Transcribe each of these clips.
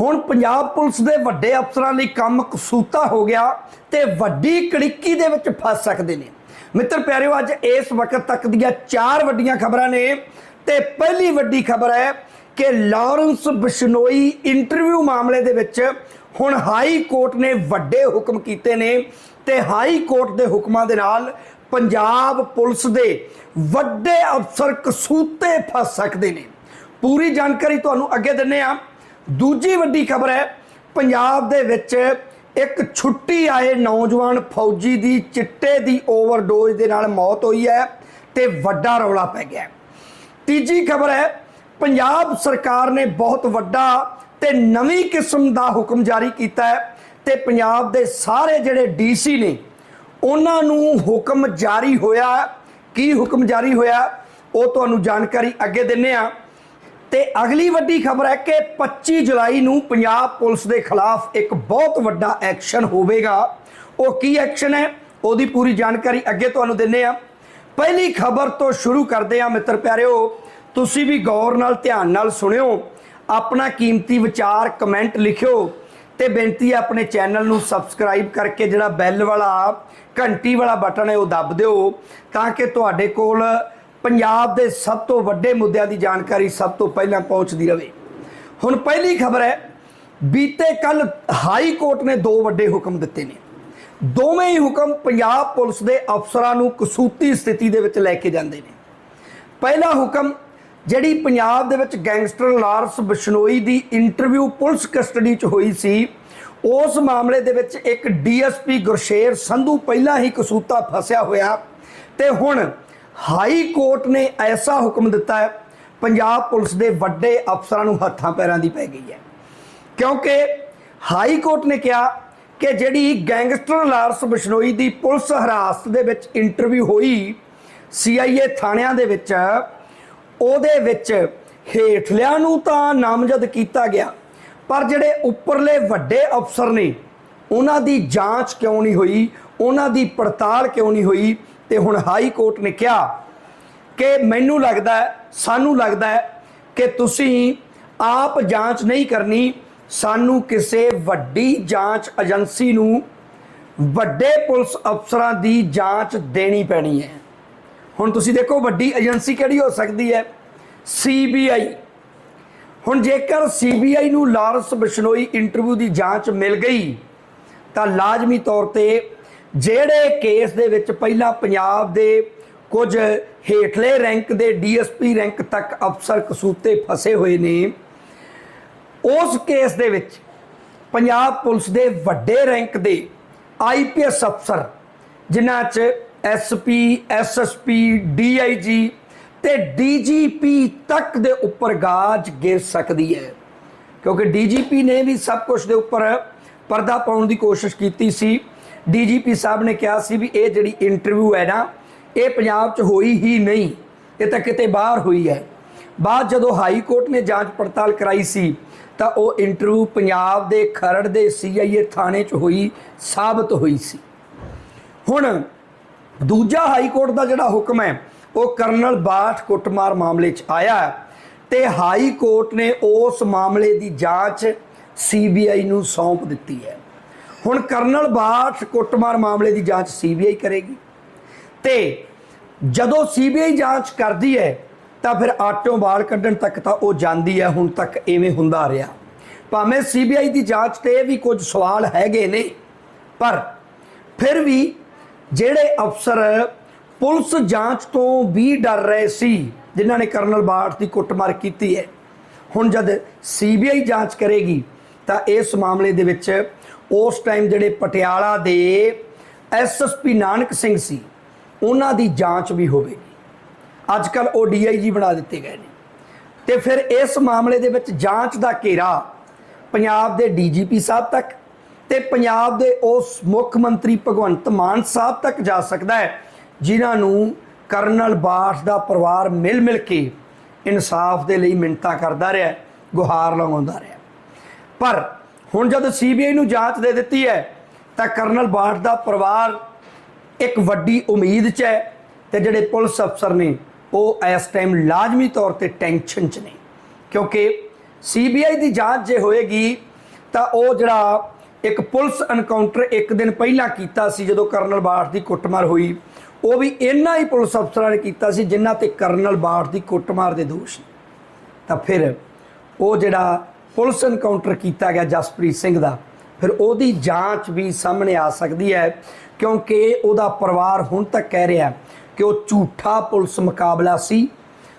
ਹੁਣ ਪੰਜਾਬ ਪੁਲਿਸ ਦੇ ਵੱਡੇ ਅਫਸਰਾਂ ਲਈ ਕੰਮ ਕਸੂਤਾ ਹੋ ਗਿਆ ਤੇ ਵੱਡੀ ਕੜਿੱਕੀ ਦੇ ਵਿੱਚ ਫਸ ਸਕਦੇ ਨੇ। ਮਿੱਤਰ ਪਿਆਰਿਓ, ਅੱਜ ਇਸ ਵਕਤ ਤੱਕ ਦੀਆਂ ਚਾਰ ਵੱਡੀਆਂ ਖਬਰਾਂ ਨੇ ਤੇ ਪਹਿਲੀ ਵੱਡੀ ਖਬਰ ਹੈ ਕਿ ਲਾਰੈਂਸ ਬਿਸ਼ਨੋਈ ਇੰਟਰਵਿਊ ਮਾਮਲੇ ਦੇ ਵਿੱਚ ਹੁਣ ਹਾਈ ਕੋਰਟ ਨੇ ਵੱਡੇ ਹੁਕਮ ਕੀਤੇ ਨੇ ਤੇ ਹਾਈ ਕੋਰਟ ਦੇ ਹੁਕਮਾਂ ਦੇ ਨਾਲ ਪੰਜਾਬ ਪੁਲਿਸ ਦੇ ਵੱਡੇ ਅਫਸਰ ਕਸੂਤੇ ਫਸ ਸਕਦੇ ਨੇ। ਪੂਰੀ ਜਾਣਕਾਰੀ ਤੁਹਾਨੂੰ ਅੱਗੇ ਦਿੰਨੇ ਆ ਦੂਜੀ ਵੱਡੀ ਖਬਰ ਹੈ, ਪੰਜਾਬ ਦੇ ਵਿੱਚ ਇੱਕ ਛੁੱਟੀ ਆਏ ਨੌਜਵਾਨ ਫੌਜੀ ਦੀ ਚਿੱਟੇ ਦੀ ਓਵਰਡੋਜ਼ ਦੇ ਨਾਲ ਮੌਤ ਹੋਈ ਹੈ ਤੇ ਵੱਡਾ ਰੌਲਾ ਪੈ ਗਿਆ ਤੀਜੀ ਖਬਰ ਹੈ, ਪੰਜਾਬ ਸਰਕਾਰ ਨੇ ਬਹੁਤ ਵੱਡਾ ਤੇ ਨਵੀਂ ਕਿਸਮ ਦਾ ਹੁਕਮ ਜਾਰੀ ਕੀਤਾ ਹੈ ਤੇ ਪੰਜਾਬ ਦੇ ਸਾਰੇ ਜਿਹੜੇ ਡੀਸੀ ਨੇ, ਉਹਨਾਂ ਨੂੰ ਹੁਕਮ ਜਾਰੀ ਹੋਇਆ। ਕੀ ਹੁਕਮ ਜਾਰੀ ਹੋਇਆ, ਉਹ ਤੁਹਾਨੂੰ ਜਾਣਕਾਰੀ ਅੱਗੇ ਦਿੰਨੇ ਆ ਤੇ ਅਗਲੀ ਵੱਡੀ ਖਬਰ ਹੈ ਕਿ 25 ਜੁਲਾਈ ਨੂੰ ਪੰਜਾਬ ਪੁਲਿਸ ਦੇ ਖਿਲਾਫ ਇੱਕ ਬਹੁਤ ਵੱਡਾ ਐਕਸ਼ਨ ਹੋਵੇਗਾ। ਉਹ ਕੀ ਐਕਸ਼ਨ ਹੈ? ਉਹਦੀ ਪੂਰੀ ਜਾਣਕਾਰੀ ਅੱਗੇ ਤੁਹਾਨੂੰ ਦਿੰਨੇ ਆ ਪਹਿਲੀ ਖਬਰ ਤੋਂ ਸ਼ੁਰੂ ਕਰਦੇ ਆ ਮਿੱਤਰ ਪਿਆਰਿਓ। ਤੁਸੀਂ ਵੀ ਗੌਰ ਨਾਲ, ਧਿਆਨ ਨਾਲ ਸੁਣਿਓ। ਆਪਣਾ ਕੀਮਤੀ ਵਿਚਾਰ ਕਮੈਂਟ ਲਿਖਿਓ ਤੇ ਬੇਨਤੀ ਹੈ ਆਪਣੇ ਚੈਨਲ ਨੂੰ ਸਬਸਕ੍ਰਾਈਬ ਕਰਕੇ ਜਿਹੜਾ ਬੈਲ ਵਾਲਾ, ਘੰਟੀ ਵਾਲਾ ਬਟਨ ਹੈ ਉਹ ਦੱਬ ਦਿਓ ਤਾਂ ਕਿ ਤੁਹਾਡੇ ਕੋਲ ਪੰਜਾਬ ਦੇ ਸਭ ਤੋਂ ਵੱਡੇ ਮੁੱਦਿਆਂ ਦੀ ਜਾਣਕਾਰੀ ਸਭ ਤੋਂ ਪਹਿਲਾਂ ਪਹੁੰਚਦੀ ਰਹੇ ਹੁਣ ਪਹਿਲੀ ਖਬਰ ਹੈ, ਬੀਤੇ ਕੱਲ ਹਾਈ ਕੋਰਟ ਨੇ ਦੋ ਵੱਡੇ ਹੁਕਮ ਦਿੱਤੇ ਨੇ। ਦੋਵੇਂ ਹੀ ਹੁਕਮ ਪੰਜਾਬ ਪੁਲਿਸ ਦੇ ਅਫਸਰਾਂ ਨੂੰ ਕਸੂਤੀ ਸਥਿਤੀ ਦੇ ਵਿੱਚ ਲੈ ਕੇ ਜਾਂਦੇ ਨੇ। ਪਹਿਲਾ ਹੁਕਮ, ਜਿਹੜੀ ਪੰਜਾਬ ਦੇ ਵਿੱਚ ਗੈਂਗਸਟਰ ਲਾਰਸ ਬਿਸ਼ਨੋਈ ਦੀ ਇੰਟਰਵਿਊ ਪੁਲਿਸ ਕਸਟਡੀ 'ਚ ਹੋਈ ਸੀ, ਉਸ ਮਾਮਲੇ ਦੇ ਵਿੱਚ ਇੱਕ ਡੀਐਸਪੀ ਗੁਰਸ਼ੇਰ ਸੰਧੂ ਪਹਿਲਾਂ ਹੀ ਕਸੂਤਾ ਫਸਿਆ ਹੋਇਆ ਤੇ ਹੁਣ ਹਾਈ ਕੋਰਟ ਨੇ ਐਸਾ ਹੁਕਮ ਦਿੱਤਾ ਹੈ, ਪੰਜਾਬ ਪੁਲਿਸ ਦੇ ਵੱਡੇ ਅਫਸਰਾਂ ਨੂੰ ਹੱਥਾਂ ਪੈਰਾਂ ਦੀ ਪੈ ਗਈ ਹੈ। ਕਿਉਂਕਿ ਹਾਈ ਕੋਰਟ ਨੇ ਕਿਹਾ ਕਿ ਜਿਹੜੀ ਗੈਂਗਸਟਰ ਲਾਰਸ ਬਿਸ਼ਨੋਈ ਦੀ ਪੁਲਿਸ ਹਰਾਸਤ ਦੇ ਵਿੱਚ ਇੰਟਰਵਿਊ ਹੋਈ ਸੀਆਈਏ ਥਾਣਿਆਂ ਦੇ ਵਿੱਚ, ਉਹਦੇ ਵਿੱਚ ਹੇਠਲਿਆਂ ਨੂੰ ਤਾਂ ਨਾਮਜ਼ਦ ਕੀਤਾ ਗਿਆ, ਪਰ ਜਿਹੜੇ ਉੱਪਰਲੇ ਵੱਡੇ ਅਫਸਰ ਨੇ, ਉਹਨਾਂ ਦੀ ਜਾਂਚ ਕਿਉਂ ਨਹੀਂ ਹੋਈ, ਉਹਨਾਂ ਦੀ ਪੜਤਾਲ ਕਿਉਂ ਨਹੀਂ ਹੋਈ ਤੇ ਹੁਣ ਹਾਈ ਕੋਰਟ ਨੇ ਕਿਹਾ ਕਿ ਮੈਨੂੰ ਲੱਗਦਾ ਸਾਨੂੰ ਲੱਗਦਾ ਕਿ ਤੁਸੀਂ ਆਪ ਜਾਂਚ ਨਹੀਂ ਕਰਨੀ, ਸਾਨੂੰ ਕਿਸੇ ਵੱਡੀ ਜਾਂਚ ਏਜੰਸੀ ਨੂੰ ਵੱਡੇ ਪੁਲਿਸ ਅਫਸਰਾਂ ਦੀ ਜਾਂਚ ਦੇਣੀ ਪੈਣੀ ਹੈ। ਹੁਣ ਤੁਸੀਂ ਦੇਖੋ ਵੱਡੀ ਏਜੰਸੀ ਕਿਹੜੀ ਹੋ ਸਕਦੀ ਹੈ? ਸੀਬੀਆਈ ਹੁਣ ਜੇਕਰ ਸੀਬੀਆਈ ਨੂੰ ਲਾਰੈਂਸ ਬਿਸ਼ਨੋਈ ਇੰਟਰਵਿਊ ਦੀ ਜਾਂਚ ਮਿਲ ਗਈ, ਤਾਂ ਲਾਜ਼ਮੀ ਤੌਰ ਤੇ ਜਿਹੜੇ ਕੇਸ ਦੇ ਵਿੱਚ ਪਹਿਲਾਂ ਪੰਜਾਬ ਦੇ ਕੁਝ ਹੇਠਲੇ ਰੈਂਕ ਦੇ ਡੀਐਸਪੀ ਰੈਂਕ ਤੱਕ ਅਫਸਰ ਕਸੂਤੇ ਫਸੇ ਹੋਏ ਨੇ, ਉਸ ਕੇਸ ਦੇ ਵਿੱਚ ਪੰਜਾਬ ਪੁਲਿਸ ਦੇ ਵੱਡੇ ਰੈਂਕ ਦੇ ਆਈਪੀਐਸ ਅਫਸਰ, ਜਿਨ੍ਹਾਂ 'ਚ ਐਸਪੀ ਐਸਐਸਪੀ ਡੀਆਈਜੀ ਤੇ ਡੀਜੀਪੀ ਤੱਕ ਦੇ ਉੱਪਰ ਗਾਜ ਗਿਰ ਸਕਦੀ ਹੈ। ਕਿਉਂਕਿ ਡੀਜੀਪੀ ਨੇ ਵੀ ਸਭ ਕੁਝ ਦੇ ਉੱਪਰ ਪਰਦਾ ਪਾਉਣ ਦੀ ਕੋਸ਼ਿਸ਼ ਕੀਤੀ ਸੀ। ਡੀਜੀਪੀ ਸਾਹਿਬ ਨੇ ਕਿਹਾ ਸੀ ਵੀ ਇਹ ਜਿਹੜੀ ਇੰਟਰਵਿਊ ਹੈ ਨਾ, ਇਹ ਪੰਜਾਬ 'ਚ ਹੋਈ ਹੀ ਨਹੀਂ, ਇਹ ਤਾਂ ਕਿਤੇ ਬਾਹਰ ਹੋਈ ਹੈ। ਬਾਅਦ ਜਦੋਂ ਹਾਈ ਕੋਰਟ ਨੇ ਜਾਂਚ ਪੜਤਾਲ ਕਰਾਈ ਸੀ, ਤਾਂ ਉਹ ਇੰਟਰਵਿਊ ਪੰਜਾਬ ਦੇ ਖਰੜ ਦੇ ਸੀਆਈਏ ਥਾਣੇ 'ਚ ਹੋਈ, ਸਾਬਤ ਹੋਈ ਸੀ। ਹੁਣ ਦੂਜਾ ਹਾਈ ਕੋਰਟ ਦਾ ਜਿਹੜਾ ਹੁਕਮ ਹੈ, ਉਹ ਕਰਨਲ ਬਾਠ ਕੁੱਟਮਾਰ ਮਾਮਲੇ 'ਚ ਆਇਆ ਹੈ ਤੇ ਹਾਈ ਕੋਰਟ ਨੇ ਉਸ ਮਾਮਲੇ ਦੀ ਜਾਂਚ ਸੀਬੀਆਈ ਨੂੰ ਸੌਂਪ ਦਿੱਤੀ ਹੈ। ਹੁਣ ਕਰਨਲ ਬਾਠ ਕੁੱਟਮਾਰ ਮਾਮਲੇ ਦੀ ਜਾਂਚ ਸੀਬੀਆਈ ਕਰੇਗੀ। ਤੇ ਜਦੋਂ ਸੀਬੀਆਈ ਜਾਂਚ ਕਰਦੀ ਹੈ, ਤਾਂ ਫਿਰ ਆਟੋਂ ਬਾਲ ਕੱਢਣ ਤੱਕ ਤਾਂ ਉਹ ਜਾਂਦੀ ਹੈ, ਹੁਣ ਤੱਕ ਐਵੇਂ ਹੁੰਦਾ ਰਿਹਾ। ਭਾਵੇਂ ਸੀਬੀਆਈ ਦੀ ਜਾਂਚ ਤੇ ਵੀ ਕੁਝ ਸਵਾਲ ਹੈਗੇ ਨੇ, ਪਰ ਫਿਰ ਵੀ ਜਿਹੜੇ ਅਫਸਰ ਪੁਲਿਸ ਜਾਂਚ ਤੋਂ ਵੀ ਡਰ ਰਹੇ ਸੀ, ਜਿਨ੍ਹਾਂ ਨੇ ਕਰਨਲ ਬਾਠ ਦੀ ਕੁੱਟਮਾਰ ਕੀਤੀ ਹੈ, ਹੁਣ ਜਦ ਸੀਬੀਆਈ ਜਾਂਚ ਕਰੇਗੀ, ਤਾਂ ਇਸ ਮਾਮਲੇ ਦੇ ਵਿੱਚ ਉਸ ਟਾਈਮ ਜਿਹੜੇ ਪਟਿਆਲਾ ਦੇ ਐਸਐਸਪੀ ਨਾਨਕ ਸਿੰਘ ਸੀ, ਉਹਨਾਂ ਦੀ ਜਾਂਚ ਵੀ ਹੋਵੇਗੀ। ਅੱਜ ਕੱਲ ਉਹ ਡੀਆਈਜੀ ਬਣਾ ਦਿੱਤੇ ਗਏ ਨੇ। ਤੇ ਫਿਰ ਇਸ ਮਾਮਲੇ ਦੇ ਵਿੱਚ ਜਾਂਚ ਦਾ ਘੇਰਾ ਪੰਜਾਬ ਦੇ ਡੀਜੀਪੀ ਸਾਹਿਬ ਤੱਕ ਤੇ ਪੰਜਾਬ ਦੇ ਉਸ ਮੁੱਖ ਮੰਤਰੀ ਭਗਵੰਤ ਮਾਨ ਸਾਹਿਬ ਤੱਕ ਜਾ ਸਕਦਾ ਹੈ, ਜਿਨ੍ਹਾਂ ਨੂੰ ਕਰਨਲ ਬਾਠ ਦਾ ਪਰਿਵਾਰ ਮਿਲ ਮਿਲ ਕੇ ਇਨਸਾਫ ਦੇ ਲਈ ਮਿੰਤਾ ਕਰਦਾ ਰਿਹਾ, ਗੁਹਾਰ ਲਗਾਉਂਦਾ ਰਿਹਾ। ਪਰ ਹੁਣ ਜਦ ਸੀਬੀਆਈ ਨੂੰ ਜਾਂਚ ਦੇ ਦਿੱਤੀ ਹੈ, ਤਾਂ ਕਰਨਲ ਬਾਠ ਦਾ ਪਰਿਵਾਰ ਇੱਕ ਵੱਡੀ ਉਮੀਦ 'ਚ ਹੈ ਤੇ ਜਿਹੜੇ ਪੁਲਿਸ ਅਫਸਰ ਨੇ, ਉਹ ਇਸ ਟਾਈਮ ਲਾਜ਼ਮੀ ਤੌਰ ਤੇ ਟੈਨਸ਼ਨ 'ਚ ਨੇ। ਕਿਉਂਕਿ ਸੀਬੀਆਈ ਦੀ ਜਾਂਚ ਜੇ ਹੋਏਗੀ, ਤਾਂ ਉਹ ਜਿਹੜਾ ਇੱਕ ਪੁਲਿਸ ਐਨਕਾਊਂਟਰ ਇੱਕ ਦਿਨ ਪਹਿਲਾਂ ਕੀਤਾ ਸੀ, ਜਦੋਂ ਕਰਨਲ ਬਾਠ ਦੀ ਕੁੱਟਮਾਰ ਹੋਈ, ਉਹ ਵੀ ਇੰਨਾ ਹੀ ਪੁਲਿਸ ਅਫਸਰਾਂ ਨੇ ਕੀਤਾ ਸੀ ਜਿਨ੍ਹਾਂ ਤੇ ਕਰਨਲ ਬਾਠ ਦੀ ਕੁੱਟਮਾਰ ਦੇ ਦੋਸ਼ ਨੇ। ਤਾਂ ਫਿਰ ਉਹ ਜਿਹੜਾ ਪੁਲਿਸ ਐਨਕਾਊਂਟਰ ਕੀਤਾ ਗਿਆ ਜਸਪ੍ਰੀਤ ਸਿੰਘ ਦਾ। ਫਿਰ ਉਹਦੀ ਜਾਂਚ ਵੀ ਸਾਹਮਣੇ ਆ ਸਕਦੀ ਹੈ, ਕਿਉਂਕਿ ਉਹਦਾ ਪਰਿਵਾਰ ਹੁਣ ਤੱਕ ਕਹਿ ਰਿਹਾ ਕਿ ਉਹ ਝੂਠਾ ਪੁਲਿਸ ਮੁਕਾਬਲਾ ਸੀ।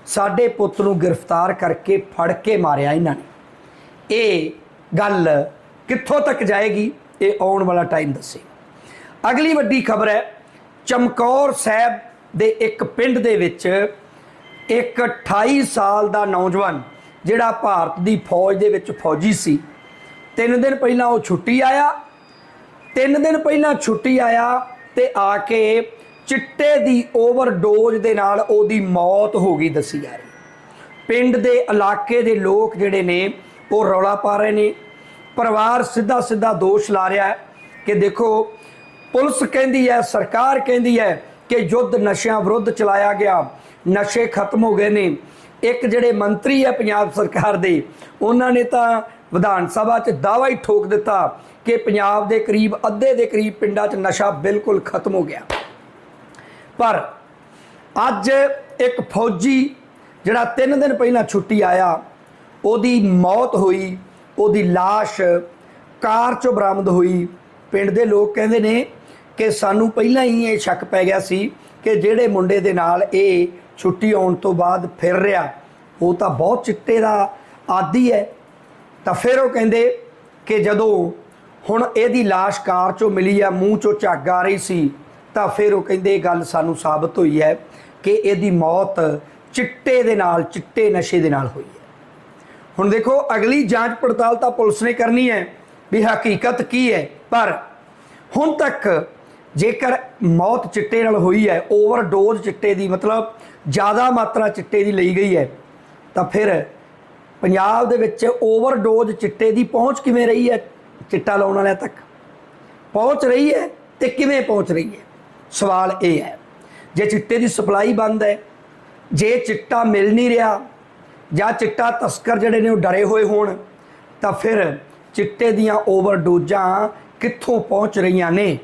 ਸਾਡੇ ਪੁੱਤ ਨੂੰ ਗ੍ਰਿਫਤਾਰ ਕਰਕੇ ਫੜ ਕੇ ਮਾਰਿਆ ਇਹਨਾਂ ਨੇ। ਇਹ ਗੱਲ ਕਿੱਥੋਂ ਤੱਕ ਜਾਏਗੀ, ਇਹ ਆਉਣ ਵਾਲਾ ਟਾਈਮ ਦੱਸੇ। ਅਗਲੀ ਵੱਡੀ ਖਬਰ ਹੈ, ਚਮਕੌਰ ਸਾਹਿਬ ਦੇ ਇੱਕ ਪਿੰਡ ਦੇ ਵਿੱਚ ਇੱਕ 28 ਸਾਲ ਦਾ ਨੌਜਵਾਨ ਜਿਹੜਾ ਭਾਰਤ ਦੀ ਫੌਜ ਦੇ ਵਿੱਚ ਫੌਜੀ ਸੀ। ਤਿੰਨ ਦਿਨ ਪਹਿਲਾਂ ਉਹ ਛੁੱਟੀ ਆਇਆ। ਤਿੰਨ ਦਿਨ ਪਹਿਲਾਂ ਛੁੱਟੀ ਆਇਆ ਤੇ ਆ ਕੇ ਚਿੱਟੇ ਦੀ ਓਵਰਡੋਜ਼ ਦੇ ਨਾਲ ਉਹਦੀ ਮੌਤ ਹੋ ਗਈ ਦੱਸੀ ਜਾ ਰਹੀ। ਪਿੰਡ ਦੇ ਇਲਾਕੇ ਦੇ ਲੋਕ ਜਿਹੜੇ ਨੇ, ਉਹ ਰੌਲਾ ਪਾ ਰਹੇ ਨੇ। ਪਰਿਵਾਰ ਸਿੱਧਾ ਸਿੱਧਾ ਦੋਸ਼ ਲਾ ਰਿਹਾ ਹੈ ਕਿ ਦੇਖੋ, ਪੁਲਿਸ ਕਹਿੰਦੀ ਹੈ, ਸਰਕਾਰ ਕਹਿੰਦੀ ਹੈ ਕਿ ਯੁੱਧ ਨਸ਼ਿਆਂ ਵਿਰੁੱਧ ਚਲਾਇਆ ਗਿਆ। ਨਸ਼ੇ ਖਤਮ ਹੋ ਗਏ ਨੇ। ਇੱਕ ਜਿਹੜੇ ਮੰਤਰੀ ਹੈ ਪੰਜਾਬ ਸਰਕਾਰ ਦੇ, ਉਹਨਾਂ ਨੇ ਤਾਂ ਵਿਧਾਨ ਸਭਾ 'ਚ ਦਾਅਵਾ ਹੀ ਠੋਕ ਦਿੱਤਾ ਕਿ ਪੰਜਾਬ ਦੇ ਕਰੀਬ, ਅੱਧੇ ਦੇ ਕਰੀਬ ਪਿੰਡਾਂ 'ਚ ਨਸ਼ਾ ਬਿਲਕੁਲ ਖਤਮ ਹੋ ਗਿਆ। ਪਰ ਅੱਜ ਇੱਕ ਫੌਜੀ ਜਿਹੜਾ 3 ਦਿਨ ਪਹਿਲਾਂ ਛੁੱਟੀ ਆਇਆ, ਉਹਦੀ ਮੌਤ ਹੋਈ, ਉਹਦੀ লাশ ਕਾਰ 'ਚੋਂ ਬਰਾਮਦ ਹੋਈ। ਪਿੰਡ ਦੇ ਲੋਕ ਕਹਿੰਦੇ ਨੇ ਕਿ ਸਾਨੂੰ ਪਹਿਲਾਂ ਹੀ ਇਹ ਸ਼ੱਕ ਪੈ ਗਿਆ ਸੀ ਕਿ ਜਿਹੜੇ ਮੁੰਡੇ ਦੇ ਨਾਲ ਇਹ ਛੁੱਟੀ ਆਉਣ ਤੋਂ ਬਾਅਦ ਫਿਰ ਰਿਹਾ, ਉਹ ਤਾਂ ਬਹੁਤ ਚਿੱਟੇ ਦਾ ਆਦੀ ਹੈ। ਤਾਂ ਫਿਰ ਉਹ ਕਹਿੰਦੇ ਕਿ ਜਦੋਂ ਹੁਣ ਇਹਦੀ লাশ ਕਾਰ 'ਚੋਂ ਮਿਲੀ ਆ, ਮੂੰਹ 'ਚੋਂ ਝੱਗ ਆ ਰਹੀ ਸੀ, ਤਾਂ ਫਿਰ ਉਹ ਕਹਿੰਦੇ ਇਹ ਗੱਲ ਸਾਨੂੰ ਸਾਬਤ ਹੋਈ ਹੈ ਕਿ ਇਹਦੀ ਮੌਤ ਚਿੱਟੇ ਦੇ ਨਾਲ, ਚਿੱਟੇ ਨਸ਼ੇ ਦੇ ਨਾਲ ਹੋਈ ਹੈ। ਹੁਣ ਦੇਖੋ, ਅਗਲੀ ਜਾਂਚ ਪੜਤਾਲ ਤਾਂ ਪੁਲਿਸ ਨੇ ਕਰਨੀ ਹੈ ਵੀ ਹਕੀਕਤ ਕੀ ਹੈ, ਪਰ ਹੁਣ ਤੱਕ ਜੇਕਰ ਮੌਤ ਚਿੱਟੇ ਨਾਲ ਹੋਈ ਹੈ, ਓਵਰਡੋਜ਼ ਚਿੱਟੇ ਦੀ, ਮਤਲਬ ਜ਼ਿਆਦਾ ਮਾਤਰਾ ਚਿੱਟੇ ਦੀ ਲਈ ਗਈ ਹੈ, ਤਾਂ ਫਿਰ ਪੰਜਾਬ ਦੇ ਵਿੱਚ ਓਵਰਡੋਜ਼ ਚਿੱਟੇ ਦੀ ਪਹੁੰਚ ਕਿਵੇਂ ਰਹੀ ਹੈ? ਚਿੱਟਾ ਲਾਉਣ ਵਾਲਿਆਂ ਤੱਕ ਪਹੁੰਚ ਰਹੀ ਹੈ ਤੇ ਕਿਵੇਂ ਪਹੁੰਚ ਰਹੀ ਹੈ? ਸਵਾਲ ਇਹ ਹੈ, ਜੇ ਚਿੱਟੇ ਦੀ ਸਪਲਾਈ ਬੰਦ ਹੈ, ਜੇ ਚਿੱਟਾ ਮਿਲ ਨਹੀਂ ਰਿਹਾ ਜਾਂ ਚਿੱਟਾ ਤਸਕਰ ਜਿਹੜੇ ਨੇ ਉਹ ਡਰੇ ਹੋਏ ਹੋਣ, ਤਾਂ ਫਿਰ ਚਿੱਟੇ ਦੀਆਂ ਓਵਰਡੋਜ਼ਾਂ ਕਿੱਥੋਂ ਪਹੁੰਚ ਰਹੀਆਂ ਨੇ?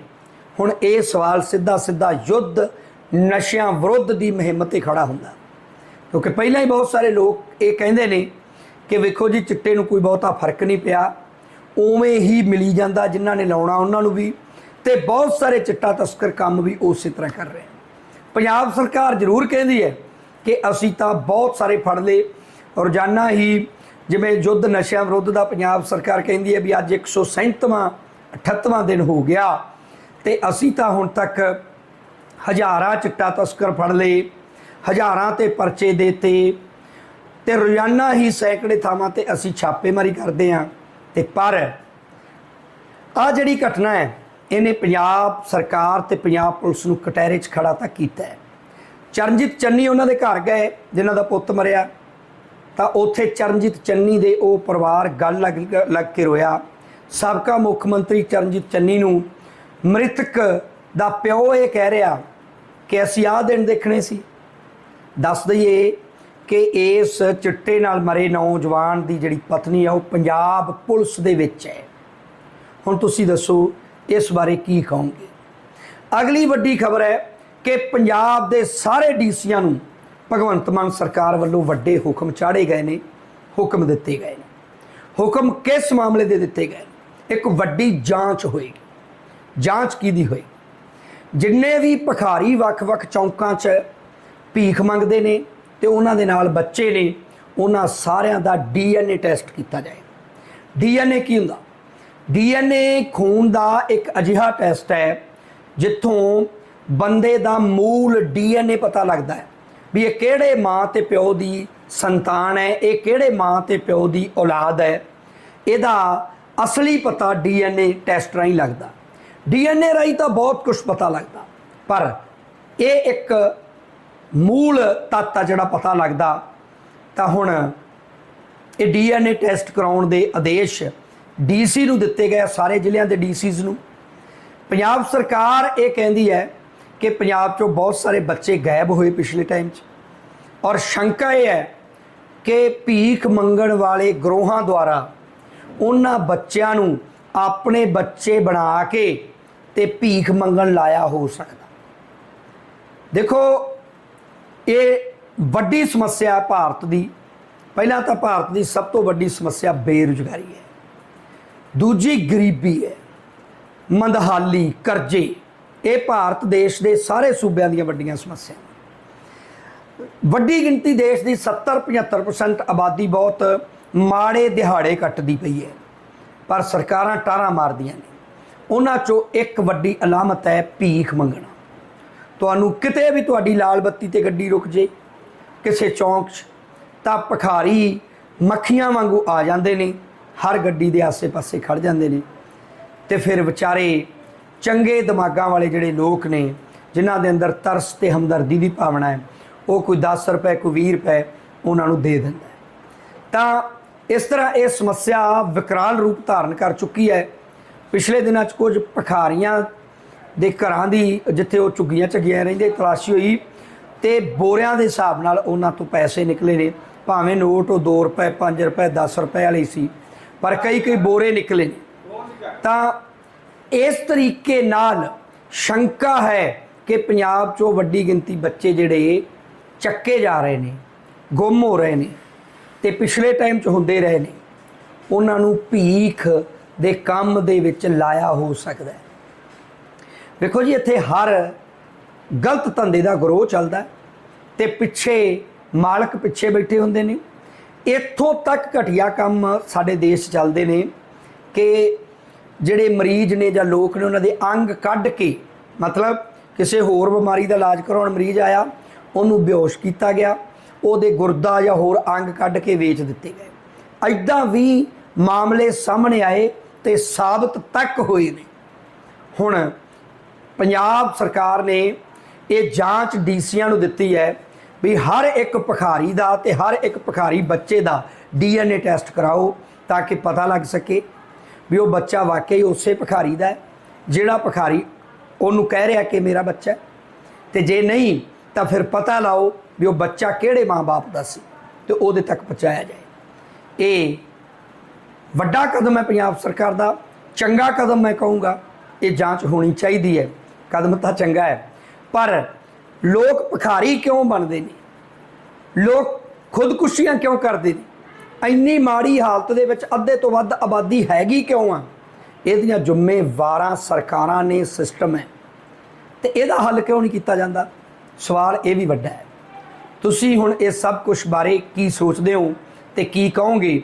ਹੁਣ ਇਹ ਸਵਾਲ ਸਿੱਧਾ ਸਿੱਧਾ ਯੁੱਧ ਨਸ਼ਿਆਂ ਵਿਰੁੱਧ ਦੀ ਮੁਹਿੰਮ ਤੇ ਖੜਾ ਹੁੰਦਾ। ਕਿਉਂਕਿ ਪਹਿਲਾਂ ਹੀ ਬਹੁਤ ਸਾਰੇ ਲੋਕ ਇਹ ਕਹਿੰਦੇ ਨੇ ਕਿ ਵੇਖੋ ਜੀ, ਚਿੱਟੇ ਨੂੰ ਕੋਈ ਬਹੁਤਾ ਫ਼ਰਕ ਨਹੀਂ ਪਿਆ। ਉਵੇਂ ਹੀ ਮਿਲੀ ਜਾਂਦਾ ਜਿਨ੍ਹਾਂ ਨੇ ਲਾਉਣਾ, ਉਹਨਾਂ ਨੂੰ ਵੀ। ਤੇ ਬਹੁਤ ਸਾਰੇ ਚਿੱਟਾ ਤਸਕਰ ਕੰਮ ਵੀ ਉਸੇ ਤਰ੍ਹਾਂ ਕਰ ਰਹੇ ਪੰਜਾਬ ਸਰਕਾਰ ਜ਼ਰੂਰ ਕਹਿੰਦੀ ਹੈ ਕਿ ਅਸੀਂ ਤਾਂ ਬਹੁਤ ਸਾਰੇ ਫੜ ਲਏ। ਰੋਜ਼ਾਨਾ ਹੀ ਜਿਵੇਂ ਯੁੱਧ ਨਸ਼ਿਆਂ ਵਿਰੁੱਧ ਦਾ ਪੰਜਾਬ ਸਰਕਾਰ ਕਹਿੰਦੀ ਹੈ ਵੀ ਅੱਜ 137ਵਾਂ 38ਵਾਂ ਦਿਨ ਹੋ ਗਿਆ। ਤੇ ਅਸੀਂ ਤਾਂ ਹੁਣ ਤੱਕ ਹਜ਼ਾਰਾਂ ਚਿੱਟਾ ਤਸਕਰ ਫੜ ਲਏ, ਹਜ਼ਾਰਾਂ ਤੇ ਪਰਚੇ ਦੇਤੇ ਤੇ ਰੋਜ਼ਾਨਾ ਹੀ ਸੈਂਕੜੇ ਥਾਵਾਂ ਤੇ ਅਸੀਂ ਛਾਪੇਮਾਰੀ ਕਰਦੇ ਹਾਂ। ਤੇ ਪਰ ਆ ਜਿਹੜੀ ਘਟਨਾ ਹੈ, ਇਹਨੇ ਪੰਜਾਬ ਸਰਕਾਰ ਤੇ ਪੰਜਾਬ ਪੁਲਿਸ ਨੂੰ ਕਟਹਿਰੇ 'ਚ ਖੜਾ ਤਾਂ ਕੀਤਾ ਹੈ। ਚਰਨਜੀਤ ਚੰਨੀ ਉਹਨਾਂ ਦੇ ਘਰ ਗਏ, ਜਿਨ੍ਹਾਂ ਦਾ ਪੁੱਤ ਮਰਿਆ। ਤਾਂ ਉੱਥੇ ਚਰਨਜੀਤ ਚੰਨੀ ਦੇ ਉਹ ਪਰਿਵਾਰ ਗੱਲ ਲੱਗ ਲੱਗ ਕੇ ਰੋਇਆ। ਸਾਬਕਾ ਮੁੱਖ ਮੰਤਰੀ ਚਰਨਜੀਤ ਚੰਨੀ ਨੂੰ ਮ੍ਰਿਤਕ ਦਾ ਪਿਓ ਇਹ ਕਹਿ ਰਿਹਾ ਕਿ ਅਸੀਂ ਆਹ ਦਿਨ ਦੇਖਣੇ ਸੀ। ਦੱਸ ਦਈਏ ਕਿ ਇਸ ਚਿੱਟੇ ਨਾਲ ਮਰੇ ਨੌਜਵਾਨ ਦੀ ਜਿਹੜੀ ਪਤਨੀ ਆ, ਉਹ ਪੰਜਾਬ ਪੁਲਿਸ ਦੇ ਵਿੱਚ ਹੈ। ਹੁਣ ਤੁਸੀਂ ਦੱਸੋ ਇਸ ਬਾਰੇ ਕੀ ਕਹੋਗੇ? ਅਗਲੀ ਵੱਡੀ ਖਬਰ ਹੈ ਕਿ ਪੰਜਾਬ ਦੇ ਸਾਰੇ ਡੀਸੀਆਂ ਨੂੰ ਭਗਵੰਤ ਮਾਨ ਸਰਕਾਰ ਵੱਲੋਂ ਵੱਡੇ ਹੁਕਮ ਚਾੜੇ ਗਏ ਨੇ, ਹੁਕਮ ਦਿੱਤੇ ਗਏ ਨੇ। ਹੁਕਮ ਕਿਸ ਮਾਮਲੇ ਦੇ ਦਿੱਤੇ ਗਏ ਨੇ? ਇੱਕ ਵੱਡੀ ਜਾਂਚ ਹੋਏਗੀ। ਜਾਂਚ ਕਿਹਦੀ ਹੋਈ। ਜਿੰਨੇ ਵੀ ਭਖਾਰੀ ਵੱਖ-ਵੱਖ ਚੌਂਕਾਂ 'ਚ ਭੀਖ ਮੰਗਦੇ ਨੇ ਤੇ ਉਹਨਾਂ ਦੇ ਨਾਲ ਬੱਚੇ ਨੇ, ਉਹਨਾਂ ਸਾਰਿਆਂ ਦਾ ਡੀਐਨਏ ਟੈਸਟ ਕੀਤਾ ਜਾਏ। ਡੀਐਨਏ ਕੀ ਹੁੰਦਾ? ਡੀਐਨਏ ਖੂਨ ਦਾ ਇੱਕ ਅਜਿਹਾ ਟੈਸਟ ਹੈ, ਜਿੱਥੋਂ ਬੰਦੇ ਦਾ ਮੂਲ ਡੀਐਨਏ ਪਤਾ ਲੱਗਦਾ ਹੈ ਵੀ ਇਹ ਕਿਹੜੇ ਮਾਂ ਤੇ ਪਿਓ ਦੀ ਸੰਤਾਨ ਹੈ, ਇਹ ਕਿਹੜੇ ਮਾਂ ਤੇ ਪਿਓ ਦੀ ਔਲਾਦ ਹੈ। ਇਹਦਾ ਅਸਲੀ ਪਤਾ ਡੀਐਨਏ ਟੈਸਟ ਰਾਹੀਂ ਲੱਗਦਾ। ਡੀਐਨਏ ਰਾਹੀਂ ਤਾਂ ਬਹੁਤ ਕੁਝ ਪਤਾ ਲੱਗਦਾ। ਪਰ ਇਹ ਇੱਕ ਮੂਲ ਤੱਤ ਆ ਜਿਹੜਾ ਪਤਾ ਲੱਗਦਾ। ਤਾਂ ਹੁਣ ਇਹ ਡੀਐਨਏ ਟੈਸਟ ਕਰਾਉਣ ਦੇ ਆਦੇਸ਼ ਡੀਸੀ ਨੂੰ ਦਿੱਤੇ ਗਏ ਸਾਰੇ ਜ਼ਿਲ੍ਹਿਆਂ ਦੇ ਡੀਸੀਜ਼ ਨੂੰ। ਪੰਜਾਬ ਸਰਕਾਰ ਇਹ ਕਹਿੰਦੀ ਹੈ ਕਿ ਪੰਜਾਬ 'ਚੋਂ ਬਹੁਤ ਸਾਰੇ ਬੱਚੇ ਗਾਇਬ ਹੋਏ ਪਿਛਲੇ ਟਾਈਮ 'ਚ। ਔਰ ਸ਼ੰਕਾ ਇਹ ਹੈ ਕਿ ਭੀਖ ਮੰਗਣ ਵਾਲੇ ਗਰੋਹਾਂ ਦੁਆਰਾ ਉਹਨਾਂ ਬੱਚਿਆਂ ਨੂੰ ਆਪਣੇ ਬੱਚੇ ਬਣਾ ਕੇ ਤੇ ਭੀਖ ਮੰਗਣ ਲਾਇਆ ਹੋ ਸਕਦਾ। ਦੇਖੋ, ਇਹ ਵੱਡੀ ਸਮੱਸਿਆ ਹੈ ਭਾਰਤ ਦੀ, ਪਹਿਲਾਂ ਤਾਂ ਭਾਰਤ ਦੀ ਸਭ ਤੋਂ ਵੱਡੀ ਸਮੱਸਿਆ ਬੇਰੁਜ਼ਗਾਰੀ ਹੈ। ਦੂਜੀ ਗਰੀਬੀ ਹੈ, ਮੰਦਹਾਲੀ, ਕਰਜ਼ੇ, ਇਹ ਭਾਰਤ ਦੇਸ਼ ਦੇ ਸਾਰੇ ਸੂਬਿਆਂ ਦੀਆਂ ਵੱਡੀਆਂ ਸਮੱਸਿਆਵਾਂ ਵੱਡੀ ਗਿਣਤੀ ਦੇਸ਼ ਦੀ 70-75% ਆਬਾਦੀ ਬਹੁਤ ਮਾੜੇ ਦਿਹਾੜੇ ਕੱਟਦੀ ਪਈ ਹੈ, ਪਰ ਸਰਕਾਰਾਂ ਟਾਰਾਂ ਮਾਰਦੀਆਂ ਨੇ। ਉਹਨਾਂ ਚੋਂ ਇੱਕ ਵੱਡੀ ਅਲਾਮਤ ਹੈ ਭੀਖ ਮੰਗਣਾ। ਤੁਹਾਨੂੰ ਕਿਤੇ ਵੀ ਤੁਹਾਡੀ ਲਾਲ ਬੱਤੀ ਤੇ ਗੱਡੀ ਰੁਕ ਜੇ, ਕਿਸੇ ਚੌਂਕ 'ਚ, ਤਾਂ ਭਖਾਰੀ ਮੱਖੀਆਂ ਵਾਂਗੂ ਆ ਜਾਂਦੇ ਨੇ, ਹਰ ਗੱਡੀ ਦੇ ਆਸੇ-ਪਾਸੇ ਖੜ ਜਾਂਦੇ ਨੇ ਤੇ ਫਿਰ ਵਿਚਾਰੇ ਚੰਗੇ ਦਿਮਾਗਾਂ ਵਾਲੇ ਜਿਹੜੇ ਲੋਕ ਨੇ, ਜਿਨ੍ਹਾਂ ਦੇ ਅੰਦਰ ਤਰਸ ਤੇ ਹਮਦਰਦੀ ਦੀ ਭਾਵਨਾ ਹੈ, ਉਹ ਕੋਈ 10 ਰੁਪਏ, ਕੋਈ 20 ਰੁਪਏ ਉਹਨਾਂ ਨੂੰ ਦੇ ਦਿੰਦਾ ਤਾਂ ਇਸ ਤਰ੍ਹਾਂ ਇਹ ਸਮੱਸਿਆ ਵਿਕਰਾਲ ਰੂਪ ਧਾਰਨ ਕਰ ਚੁੱਕੀ ਹੈ। ਪਿਛਲੇ ਦਿਨਾਂ 'ਚ ਕੁਝ ਭਖਾਰੀਆਂ ਦੇ ਘਰਾਂ ਦੀ ਜਿੱਥੇ ਉਹ ਝੁੱਗੀਆਂ ਝੱਗੀਆਂ ਰਹਿੰਦੇ ਤਲਾਸ਼ੀ ਹੋਈ ਤੇ ਬੋਰਿਆਂ ਦੇ ਹਿਸਾਬ ਨਾਲ ਉਹਨਾਂ ਤੋਂ ਪੈਸੇ ਨਿਕਲੇ ਨੇ। ਭਾਵੇਂ ਨੋਟ ਉਹ 2 ਰੁਪਏ 5 ਰੁਪਏ 10 ਰੁਪਏ ਵਾਲੇ ਸੀ, ਪਰ ਕਈ ਕਈ ਬੋਰੇ ਨਿਕਲੇ ਨੇ। ਤਾਂ ਇਸ ਤਰੀਕੇ ਨਾਲ ਸ਼ੰਕਾ ਹੈ ਕਿ ਪੰਜਾਬ 'ਚੋਂ ਵੱਡੀ ਗਿਣਤੀ ਬੱਚੇ ਜਿਹੜੇ ਚੱਕੇ ਜਾ ਰਹੇ ਨੇ, ਗੁੰਮ ਹੋ ਰਹੇ ਨੇ ਤੇ ਪਿਛਲੇ ਟਾਈਮ 'ਚ ਹੁੰਦੇ ਰਹੇ ਨੇ। ਉਹਨਾਂ ਨੂੰ ਭੀਖ ਦੇ ਕੰਮ ਦੇ ਵਿੱਚ ਲਾਇਆ ਹੋ ਸਕਦਾ ਹੈ। ਵੇਖੋ ਜੀ, ਇੱਥੇ ਹਰ ਗਲਤ ਧੰਦੇ ਦਾ ਗਰੋਹ ਚੱਲਦਾ ਹੈ ਤੇ ਪਿੱਛੇ ਮਾਲਕ ਪਿੱਛੇ ਬੈਠੇ ਹੁੰਦੇ ਨੇ। ਇੱਥੋਂ ਤੱਕ ਘਟੀਆ ਕੰਮ ਸਾਡੇ ਦੇਸ਼ ਚੱਲਦੇ ਨੇ ਕਿ ਜਿਹੜੇ ਮਰੀਜ਼ ਨੇ ਜਾਂ ਲੋਕ ਨੇ, ਉਹਨਾਂ ਦੇ ਅੰਗ ਕੱਢ ਕੇ, ਮਤਲਬ ਕਿਸੇ ਹੋਰ ਬਿਮਾਰੀ ਦਾ ਇਲਾਜ ਕਰਾਉਣ ਮਰੀਜ਼ ਆਇਆ, ਉਹਨੂੰ ਬੇਹੋਸ਼ ਕੀਤਾ ਗਿਆ, ਉਹਦੇ ਗੁਰਦਾ ਜਾਂ ਹੋਰ ਅੰਗ ਕੱਢ ਕੇ ਵੇਚ ਦਿੱਤੇ ਗਏ। ਐਦਾਂ ਵੀ ਮਾਮਲੇ ਸਾਹਮਣੇ ਆਏ ਤੇ ਸਾਬਤ ਤੱਕ ਹੋਏ ਨੇ। ਹੁਣ ਪੰਜਾਬ ਸਰਕਾਰ ਨੇ ਇਹ ਜਾਂਚ ਡੀਸੀਆਂ ਨੂੰ ਦਿੱਤੀ ਹੈ ਵੀ ਹਰ ਇੱਕ ਭਖਾਰੀ ਦਾ ਤੇ ਹਰ ਇੱਕ ਭਖਾਰੀ ਬੱਚੇ ਦਾ ਡੀਐਨਏ ਟੈਸਟ ਕਰਾਓ ਤਾਂ ਕਿ ਪਤਾ ਲੱਗ ਸਕੇ ਵੀ ਉਹ ਬੱਚਾ ਵਾਕਈ ਉਸੇ ਭਿਖਾਰੀ ਦਾ ਹੈ, ਜਿਹੜਾ ਭਖਾਰੀ ਉਹਨੂੰ ਕਹਿ ਰਿਹਾ ਕਿ ਮੇਰਾ ਬੱਚਾ ਹੈ। ਤੇ ਜੇ ਨਹੀਂ, ਤਾਂ ਫਿਰ ਪਤਾ ਲਾਓ ਵੀ ਉਹ ਬੱਚਾ ਕਿਹੜੇ ਮਾਂ-ਬਾਪ ਦਾ ਸੀ ਤੇ ਉਹਦੇ ਤੱਕ ਪਹੁੰਚਾਇਆ ਜਾਏ। ਇਹ ਵੱਡਾ ਕਦਮ ਹੈ ਪੰਜਾਬ ਸਰਕਾਰ ਦਾ, ਚੰਗਾ ਕਦਮ ਮੈਂ ਕਹੂੰਗਾ, ਇਹ ਜਾਂਚ ਹੋਣੀ ਚਾਹੀਦੀ ਹੈ। ਕਦਮ ਤਾਂ ਚੰਗਾ ਹੈ, ਪਰ ਲੋਕ ਭਿਖਾਰੀ ਕਿਉਂ ਬਣਦੇ ਨੇ? ਲੋਕ ਖੁਦਕੁਸ਼ੀਆਂ ਕਿਉਂ ਕਰਦੇ ਨੇ? ਇੰਨੀ ਮਾੜੀ ਹਾਲਤ ਦੇ ਵਿੱਚ ਅੱਧੇ ਤੋਂ ਵੱਧ ਆਬਾਦੀ ਹੈਗੀ ਕਿਉਂ ਆ? ਇਹਦੀਆਂ ਜ਼ਿੰਮੇਵਾਰਾਂ ਸਰਕਾਰਾਂ ਨੇ, ਸਿਸਟਮ ਹੈ। ਤੇ ਇਹਦਾ ਹੱਲ ਕਿਉਂ ਨਹੀਂ ਕੀਤਾ ਜਾਂਦਾ? ਸਵਾਲ ਇਹ ਵੀ ਵੱਡਾ ਹੈ। ਤੁਸੀਂ ਹੁਣ ਇਹ ਸਭ ਕੁਝ ਬਾਰੇ ਕੀ ਸੋਚਦੇ ਹੋ ਤੇ ਕੀ ਕਹੋਗੇ?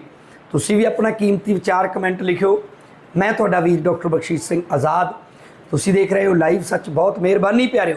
ਤੁਸੀਂ ਵੀ ਆਪਣਾ ਕੀਮਤੀ ਵਿਚਾਰ ਕਮੈਂਟ ਲਿਖਿਓ। ਮੈਂ ਤੁਹਾਡਾ ਵੀਰ ਡਾਕਟਰ ਬਖਸ਼ੀਸ਼ ਸਿੰਘ ਆਜ਼ਾਦ। ਤੁਸੀਂ ਦੇਖ ਰਹੇ ਹੋ ਲਾਈਵ ਸੱਚ। ਬਹੁਤ ਮਿਹਰਬਾਨੀ ਪਿਆਰਿਓ।